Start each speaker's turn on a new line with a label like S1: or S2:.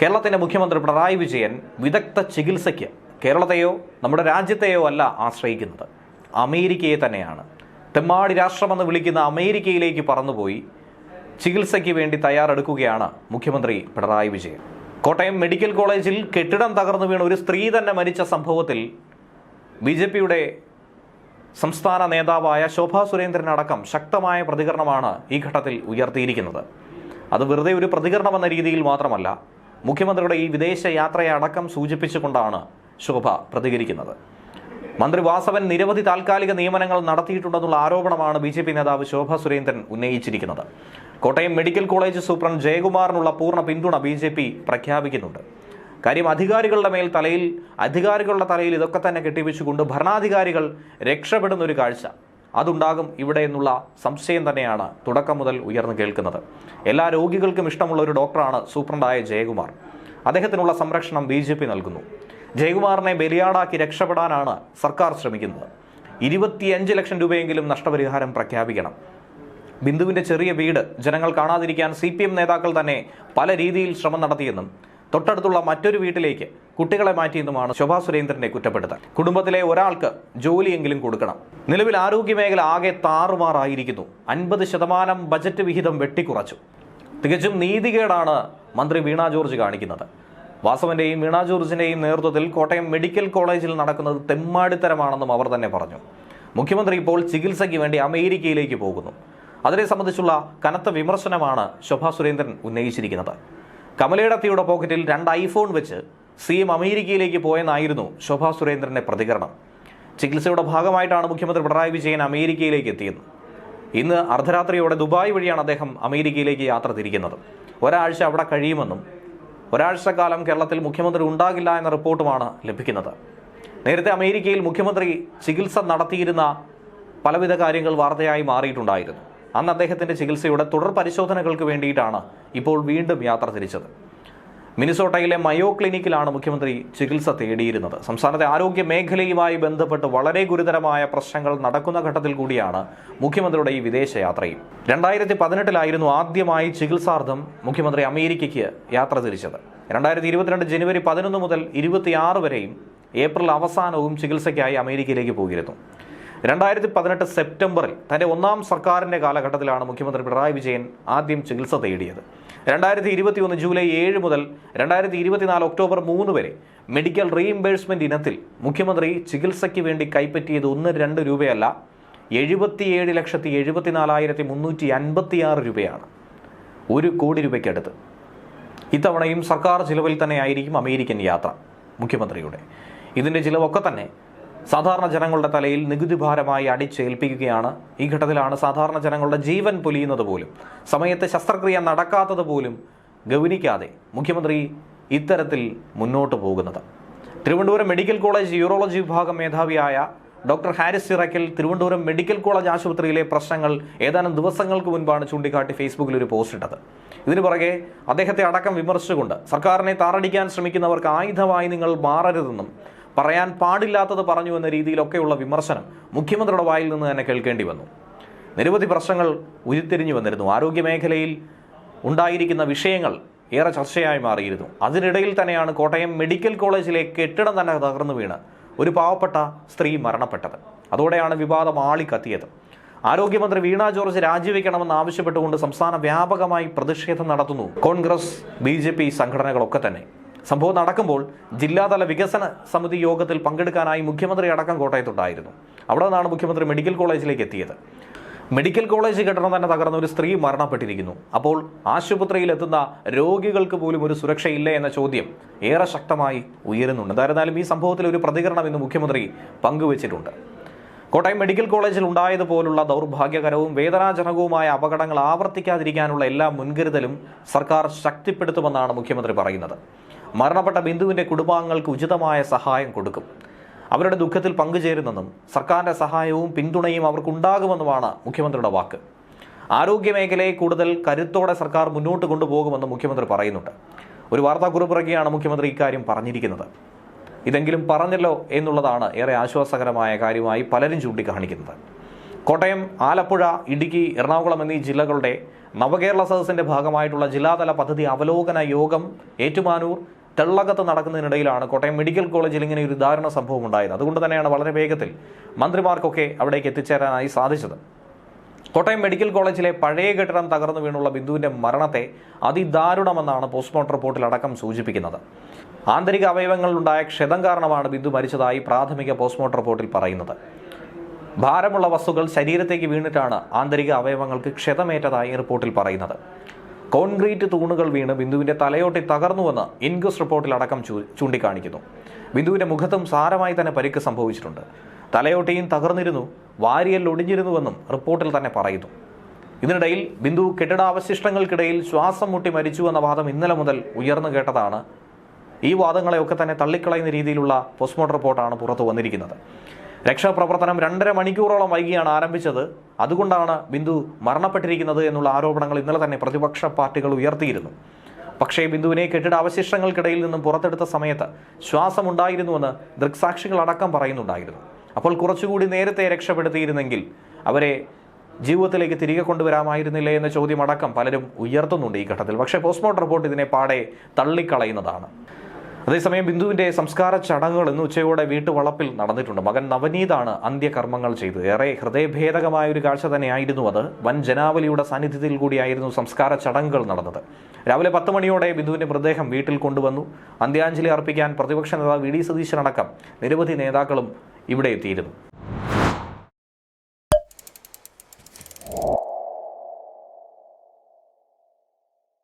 S1: കേരളത്തിന്റെ മുഖ്യമന്ത്രി പിണറായി വിജയൻ വിദഗ്ധ ചികിത്സയ്ക്ക് കേരളത്തെയോ നമ്മുടെ രാജ്യത്തെയോ അല്ല ആശ്രയിക്കുന്നത്. അമേരിക്കയെ തന്നെയാണ്. തെമ്മാടി രാഷ്ട്രമെന്ന് വിളിക്കുന്ന അമേരിക്കയിലേക്ക് പറന്നുപോയി. ചികിത്സയ്ക്ക് വേണ്ടി തയ്യാറെടുക്കുകയാണ് മുഖ്യമന്ത്രി പിണറായി വിജയൻ. കോട്ടയം മെഡിക്കൽ കോളേജിൽ കെട്ടിടം തകർന്നു വീണ ഒരു സ്ത്രീ തന്നെ മരിച്ച സംഭവത്തിൽ ബി ജെ പിയുടെ സംസ്ഥാന നേതാവായ ശോഭാ സുരേന്ദ്രനടക്കം ശക്തമായ പ്രതികരണമാണ് ഈ ഘട്ടത്തിൽ ഉയർത്തിയിരിക്കുന്നത്. അത് വെറുതെ ഒരു പ്രതികരണമെന്ന രീതിയിൽ മാത്രമല്ല മുഖ്യമന്ത്രിയുടെ ഈ വിദേശ യാത്രയെ അടക്കം സൂചിപ്പിച്ചുകൊണ്ടാണ് ശോഭ പ്രതികരിക്കുന്നത്. മന്ത്രി വാസവൻ നിരവധി താൽക്കാലിക നിയമനങ്ങൾ നടത്തിയിട്ടുണ്ടെന്നുള്ള ആരോപണമാണ് ബി നേതാവ് ശോഭ സുരേന്ദ്രൻ ഉന്നയിച്ചിരിക്കുന്നത്. കോട്ടയം മെഡിക്കൽ കോളേജ് സൂപ്രണ്ട് ജയകുമാറിനുള്ള പൂർണ പിന്തുണ ബി ജെ പി പ്രഖ്യാപിക്കുന്നുണ്ട്. കാര്യം അധികാരികളുടെ മേൽ തലയിൽ അധികാരികളുടെ തലയിൽ ഇതൊക്കെ തന്നെ കെട്ടിവെച്ചുകൊണ്ട് ഭരണാധികാരികൾ രക്ഷപ്പെടുന്ന ഒരു കാഴ്ച. അതുണ്ടാകും ഇവിടെ എന്നുള്ള സംശയം തന്നെയാണ് തുടക്കം മുതൽ ഉയർന്നു കേൾക്കുന്നത്. എല്ലാ രോഗികൾക്കും ഇഷ്ടമുള്ള ഒരു ഡോക്ടറാണ് സൂപ്രണ്ടായ ജയകുമാർ. അദ്ദേഹത്തിനുള്ള സംരക്ഷണം ബി ജെ പി നൽകുന്നു. ജയകുമാറിനെ ബലിയാടാക്കി രക്ഷപ്പെടാനാണ് സർക്കാർ ശ്രമിക്കുന്നത്. ഇരുപത്തിയഞ്ച് ലക്ഷം രൂപയെങ്കിലും നഷ്ടപരിഹാരം പ്രഖ്യാപിക്കണം. ബിന്ദുവിന്റെ ചെറിയ വീട് ജനങ്ങൾ കാണാതിരിക്കാൻ സി നേതാക്കൾ തന്നെ പല രീതിയിൽ ശ്രമം നടത്തിയെന്നും തൊട്ടടുത്തുള്ള മറ്റൊരു വീട്ടിലേക്ക് കുട്ടികളെ മാറ്റിയെന്നുമാണ് ശോഭാ സുരേന്ദ്രനെ കുറ്റപ്പെടുത്തൽ. കുടുംബത്തിലെ ഒരാൾക്ക് ജോലിയെങ്കിലും കൊടുക്കണം. നിലവിൽ ആരോഗ്യമേഖല ആകെ താറുമാറായിരിക്കുന്നു. അൻപത് ശതമാനം ബജറ്റ് വിഹിതം വെട്ടിക്കുറച്ചു. തികച്ചും നീതികേടാണ് മന്ത്രി വീണ ജോർജ് കാണിക്കുന്നത്. വാസവന്റെയും വീണ ജോർജിന്റെയും നേതൃത്വത്തിൽ കോട്ടയം മെഡിക്കൽ കോളേജിൽ നടക്കുന്നത് തെമ്മാടിത്തരമാണെന്നും അവർ തന്നെ പറഞ്ഞു. മുഖ്യമന്ത്രി ഇപ്പോൾ ചികിത്സയ്ക്ക് വേണ്ടി അമേരിക്കയിലേക്ക് പോകുന്നു. അതിനെ സംബന്ധിച്ചുള്ള കനത്ത വിമർശനമാണ് ശോഭാ സുരേന്ദ്രൻ ഉന്നയിച്ചിരിക്കുന്നത്. കമലയിടത്തിയുടെ പോക്കറ്റിൽ രണ്ട് ഐഫോൺ വെച്ച് സി എം അമേരിക്കയിലേക്ക് പോയെന്നായിരുന്നു ശോഭാ സുരേന്ദ്രന്റെ പ്രതികരണം. ചികിത്സയുടെ ഭാഗമായിട്ടാണ് മുഖ്യമന്ത്രി പിണറായി വിജയൻ അമേരിക്കയിലേക്ക് എത്തിയത്. ഇന്ന് അർദ്ധരാത്രിയോടെ ദുബായ് വഴിയാണ് അദ്ദേഹം അമേരിക്കയിലേക്ക് യാത്ര തിരിക്കുന്നത്. ഒരാഴ്ച അവിടെ കഴിയുമെന്നും ഒരാഴ്ച കാലം കേരളത്തിൽ മുഖ്യമന്ത്രി ഉണ്ടാകില്ല എന്ന റിപ്പോർട്ടുമാണ് ലഭിക്കുന്നത്. നേരത്തെ അമേരിക്കയിൽ മുഖ്യമന്ത്രി ചികിത്സ നടത്തിയിരുന്ന പലവിധ കാര്യങ്ങൾ വാർത്തയായി മാറിയിട്ടുണ്ടായിരുന്നു. അന്ന് അദ്ദേഹത്തിന്റെ ചികിത്സയുടെ തുടർ പരിശോധനകൾക്ക് വേണ്ടിയിട്ടാണ് ഇപ്പോൾ വീണ്ടും യാത്ര തിരിച്ചത്. മിനിസോട്ടയിലെ മയോ ക്ലിനിക്കിലാണ് മുഖ്യമന്ത്രി ചികിത്സ തേടിയിരുന്നത്. സംസ്ഥാനത്തെ ആരോഗ്യ മേഖലയുമായി ബന്ധപ്പെട്ട് വളരെ ഗുരുതരമായ പ്രശ്നങ്ങൾ നടക്കുന്ന ഘട്ടത്തിൽ കൂടിയാണ് മുഖ്യമന്ത്രിയുടെ ഈ വിദേശയാത്രയും രണ്ടായിരത്തി പതിനെട്ടിലായിരുന്നു ആദ്യമായി ചികിത്സാർത്ഥം മുഖ്യമന്ത്രി അമേരിക്കയ്ക്ക് യാത്ര തിരിച്ചത്. രണ്ടായിരത്തി ഇരുപത്തിരണ്ട് ജനുവരി പതിനൊന്ന് മുതൽ ഇരുപത്തിയാറ് വരെയും ഏപ്രിൽ അവസാനവും ചികിത്സയ്ക്കായി അമേരിക്കയിലേക്ക് പോയിരുന്നു. രണ്ടായിരത്തി പതിനെട്ട് സെപ്റ്റംബറിൽ തന്റെ ഒന്നാം സർക്കാരിന്റെ കാലഘട്ടത്തിലാണ് മുഖ്യമന്ത്രി പിണറായി വിജയൻ ആദ്യം ചികിത്സ തേടിയത്. രണ്ടായിരത്തി ഇരുപത്തി ഒന്ന് ജൂലൈ ഏഴ് മുതൽ രണ്ടായിരത്തി ഇരുപത്തിനാല് ഒക്ടോബർ മൂന്ന് വരെ മെഡിക്കൽ റീഇംബേഴ്സ്മെന്റ് ഇനത്തിൽ മുഖ്യമന്ത്രി ചികിത്സയ്ക്ക് വേണ്ടി കൈപ്പറ്റിയത് ഒന്ന് രണ്ട് രൂപയല്ല എഴുപത്തിയേഴ് ലക്ഷത്തി എഴുപത്തിനാലായിരത്തി മുന്നൂറ്റി അൻപത്തിയാറ് രൂപയാണ്. ഒരു കോടി രൂപയ്ക്കടുത്ത്. ഇത്തവണയും സർക്കാർ ചിലവിൽ തന്നെയായിരിക്കും അമേരിക്കൻ യാത്ര മുഖ്യമന്ത്രിയുടെ. ഇതിന്റെ ചിലവൊക്കെ തന്നെ സാധാരണ ജനങ്ങളുടെ തലയിൽ നികുതി ഭാരമായി അടിച്ചേൽപ്പിക്കുകയാണ്. ഈ ഘട്ടത്തിലാണ് സാധാരണ ജനങ്ങളുടെ ജീവൻ പൊലിയുന്നത് പോലും. സമയത്ത് ശസ്ത്രക്രിയ നടക്കാത്തത് പോലും ഗൗനിക്കാതെ മുഖ്യമന്ത്രി ഇത്തരത്തിൽ മുന്നോട്ട് പോകുന്നത്. തിരുവനന്തപുരം മെഡിക്കൽ കോളേജ് യൂറോളജി വിഭാഗം മേധാവിയായ ഡോക്ടർ ഹാരിസ് ഇറക്കൽ തിരുവനന്തപുരം മെഡിക്കൽ കോളേജ് ആശുപത്രിയിലെ പ്രശ്നങ്ങൾ ഏതാനും ദിവസങ്ങൾക്ക് മുൻപാണ് ചൂണ്ടിക്കാട്ടി ഫേസ്ബുക്കിൽ ഒരു പോസ്റ്റ് ഇട്ടത്. ഇതിനു പുറകെ അദ്ദേഹത്തെ അടക്കം വിമർശിച്ചുകൊണ്ട് സർക്കാരിനെ താറടിക്കാൻ ശ്രമിക്കുന്നവർക്ക് ആയുധമായി നിങ്ങൾ മാറരുതെന്നും പറയാൻ പാടില്ലാത്തത് പറഞ്ഞു എന്ന രീതിയിലൊക്കെയുള്ള വിമർശനം മുഖ്യമന്ത്രിയുടെ വായിൽ നിന്ന് തന്നെ കേൾക്കേണ്ടി വന്നു. നിരവധി പ്രശ്നങ്ങൾ ഉരുത്തിരിഞ്ഞു വന്നിരുന്നു. ആരോഗ്യമേഖലയിൽ ഉണ്ടായിരിക്കുന്ന വിഷയങ്ങൾ ഏറെ ചർച്ചയായി മാറിയിരുന്നു. അതിനിടയിൽ തന്നെയാണ് കോട്ടയം മെഡിക്കൽ കോളേജിലെ കെട്ടിടം തന്നെ തകർന്നു വീണ് ഒരു പാവപ്പെട്ട സ്ത്രീ മരണപ്പെട്ടത്. അതോടെയാണ് വിവാദം ആളിക്കത്തിയത്. ആരോഗ്യമന്ത്രി വീണ ജോർജ് രാജിവെക്കണമെന്ന് ആവശ്യപ്പെട്ടുകൊണ്ട് സംസ്ഥാന വ്യാപകമായി പ്രതിഷേധം നടത്തുന്നു കോൺഗ്രസ് ബി സംഘടനകളൊക്കെ തന്നെ. സംഭവം നടക്കുമ്പോൾ ജില്ലാതല വികസന സമിതി യോഗത്തിൽ പങ്കെടുക്കാനായി മുഖ്യമന്ത്രി അടക്കം കോട്ടയത്തുണ്ടായിരുന്നു. അവിടെ നിന്നാണ് മുഖ്യമന്ത്രി മെഡിക്കൽ കോളേജിലേക്ക് എത്തിയത്. മെഡിക്കൽ കോളേജ് കെട്ടിടം തന്നെ തകർന്ന ഒരു സ്ത്രീ മരണപ്പെട്ടിരിക്കുന്നു. അപ്പോൾ ആശുപത്രിയിൽ എത്തുന്ന രോഗികൾക്ക് പോലും ഒരു സുരക്ഷയില്ല എന്ന ചോദ്യം ഏറെ ശക്തമായി ഉയരുന്നുണ്ട്. എന്തായിരുന്നാലും ഈ സംഭവത്തിൽ ഒരു പ്രതികരണം ഇന്ന് മുഖ്യമന്ത്രി പങ്കുവച്ചിട്ടുണ്ട്. കോട്ടയം മെഡിക്കൽ കോളേജിൽ ഉണ്ടായതുപോലുള്ള ദൗർഭാഗ്യകരവും വേദനാജനകവുമായ അപകടങ്ങൾ ആവർത്തിക്കാതിരിക്കാനുള്ള എല്ലാ മുൻകരുതലും സർക്കാർ ശക്തിപ്പെടുത്തുമെന്നാണ് മുഖ്യമന്ത്രി പറയുന്നത്. മരണപ്പെട്ട ബിന്ദുവിന്റെ കുടുംബാംഗങ്ങൾക്ക് ഉചിതമായ സഹായം കൊടുക്കും. അവരുടെ ദുഃഖത്തിൽ പങ്കുചേരുന്നെന്നും സർക്കാരിന്റെ സഹായവും പിന്തുണയും അവർക്കുണ്ടാകുമെന്നുമാണ് മുഖ്യമന്ത്രിയുടെ വാക്ക്. ആരോഗ്യമേഖലയെ കൂടുതൽ കരുത്തോടെ സർക്കാർ മുന്നോട്ട് കൊണ്ടുപോകുമെന്നും മുഖ്യമന്ത്രി പറയുന്നുണ്ട്. ഒരു വാർത്താക്കുറിപ്പിറക്കിയാണ് മുഖ്യമന്ത്രി ഇക്കാര്യം പറഞ്ഞിരിക്കുന്നത്. ഇതെങ്കിലും പറഞ്ഞല്ലോ എന്നുള്ളതാണ് ഏറെ ആശ്വാസകരമായ കാര്യമായി പലരും ചൂണ്ടിക്കാണിക്കുന്നത്. കോട്ടയം ആലപ്പുഴ ഇടുക്കി എറണാകുളം എന്നീ ജില്ലകളുടെ നവകേരള സദസ്സിന്റെ ഭാഗമായിട്ടുള്ള ജില്ലാതല പദ്ധതി അവലോകന യോഗം ഏറ്റുമാനൂർ തെള്ളകത്ത് നടക്കുന്നതിനിടയിലാണ് കോട്ടയം മെഡിക്കൽ കോളേജിൽ ഇങ്ങനെ ഒരു ദാരുണ സംഭവം ഉണ്ടായത്. അതുകൊണ്ട് തന്നെയാണ് വളരെ വേഗത്തിൽ മന്ത്രിമാർക്കൊക്കെ അവിടേക്ക് എത്തിച്ചേരാനായി സാധിച്ചത്. കോട്ടയം മെഡിക്കൽ കോളേജിലെ പഴയ കെട്ടിടം തകർന്നു വീണുള്ള ബിന്ദുവിന്റെ മരണത്തെ അതിദാരുണമെന്നാണ് പോസ്റ്റ്മോർട്ടം റിപ്പോർട്ടിൽ അടക്കം സൂചിപ്പിക്കുന്നത്. ആന്തരിക അവയവങ്ങളിലുണ്ടായ ക്ഷതം കാരണമാണ് ബിന്ദു മരിച്ചതായി പ്രാഥമിക പോസ്റ്റ്മോർട്ടം റിപ്പോർട്ടിൽ പറയുന്നത്. ഭാരമുള്ള വസ്തുക്കൾ ശരീരത്തേക്ക് വീണിട്ടാണ് ആന്തരിക അവയവങ്ങൾക്ക് ക്ഷതമേറ്റതായി റിപ്പോർട്ടിൽ പറയുന്നത്. കോൺക്രീറ്റ് തൂണുകൾ വീണ് ബിന്ദുവിന്റെ തലയോട്ടി തകർന്നുവെന്ന് ഇൻക്വസ്റ്റ് ചൂ- ചൂണ്ടിക്കാണിക്കുന്നു. ബിന്ദുവിന്റെ മുഖത്തും സാരമായി തന്നെ പരിക്ക് സംഭവിച്ചിട്ടുണ്ട്. തലയോട്ടിയും തകർന്നിരുന്നു വാരിയൽ ഒടിഞ്ഞിരുന്നുവെന്നും റിപ്പോർട്ടിൽ തന്നെ പറയുന്നു. ഇതിനിടയിൽ ബിന്ദു കെട്ടിടാവശിഷ്ടങ്ങൾക്കിടയിൽ ശ്വാസം മുട്ടി മരിച്ചു എന്ന വാദം ഇന്നലെ മുതൽ ഉയർന്നു കേട്ടതാണ്. ഈ വാദങ്ങളെയൊക്കെ തന്നെ തള്ളിക്കളയുന്ന രീതിയിലുള്ള പോസ്റ്റ്മോർട്ടം റിപ്പോർട്ടാണ് പുറത്തു വന്നിരിക്കുന്നത്. രക്ഷാപ്രവർത്തനം രണ്ടര മണിക്കൂറോളം വൈകിയാണ് ആരംഭിച്ചത്. അതുകൊണ്ടാണ് ബിന്ദു മരണപ്പെട്ടിരിക്കുന്നത് എന്നുള്ള ആരോപണങ്ങൾ ഇന്നലെ തന്നെ പ്രതിപക്ഷ പാർട്ടികൾ ഉയർത്തിയിരുന്നു. പക്ഷേ ബിന്ദുവിനെ കെട്ടിട അവശിഷ്ടങ്ങൾക്കിടയിൽ നിന്നും പുറത്തെടുത്ത സമയത്ത് ശ്വാസമുണ്ടായിരുന്നുവെന്ന് ദൃക്സാക്ഷികൾ അടക്കം പറയുന്നുണ്ടായിരുന്നു. അപ്പോൾ കുറച്ചുകൂടി നേരത്തെ രക്ഷപ്പെടുത്തിയിരുന്നെങ്കിൽ അവരെ ജീവിതത്തിലേക്ക് തിരികെ കൊണ്ടുവരാമായിരുന്നില്ലേ എന്ന ചോദ്യമടക്കം പലരും ഉയർത്തുന്നുണ്ട് ഈ ഘട്ടത്തിൽ. പക്ഷേ പോസ്റ്റ്മോർട്ടം റിപ്പോർട്ട് ഇതിനെ പാടെ തള്ളിക്കളയുന്നതാണ്. അതേസമയം ബിന്ദുവിന്റെ സംസ്കാര ചടങ്ങുകൾ ഇന്ന് ഉച്ചയോടെ വീട്ടുവളപ്പിൽ നടന്നിട്ടുണ്ട്. മകൻ നവനീതാണ് അന്ത്യകർമ്മങ്ങൾ ചെയ്തത്. ഏറെ ഹൃദയഭേദകമായ ഒരു കാഴ്ച തന്നെയായിരുന്നു അത്. വൻ ജനാവലിയുടെ സാന്നിധ്യത്തിൽ കൂടിയായിരുന്നു സംസ്കാര ചടങ്ങുകൾ നടന്നത്. രാവിലെ പത്ത് മണിയോടെ ബിന്ദുവിന്റെ മൃതദേഹം വീട്ടിൽ കൊണ്ടുവന്നു. അന്ത്യാഞ്ജലി അർപ്പിക്കാൻ പ്രതിപക്ഷ നേതാവ് വി ഡി സതീശനടക്കം നിരവധി നേതാക്കളും ഇവിടെ എത്തിയിരുന്നു.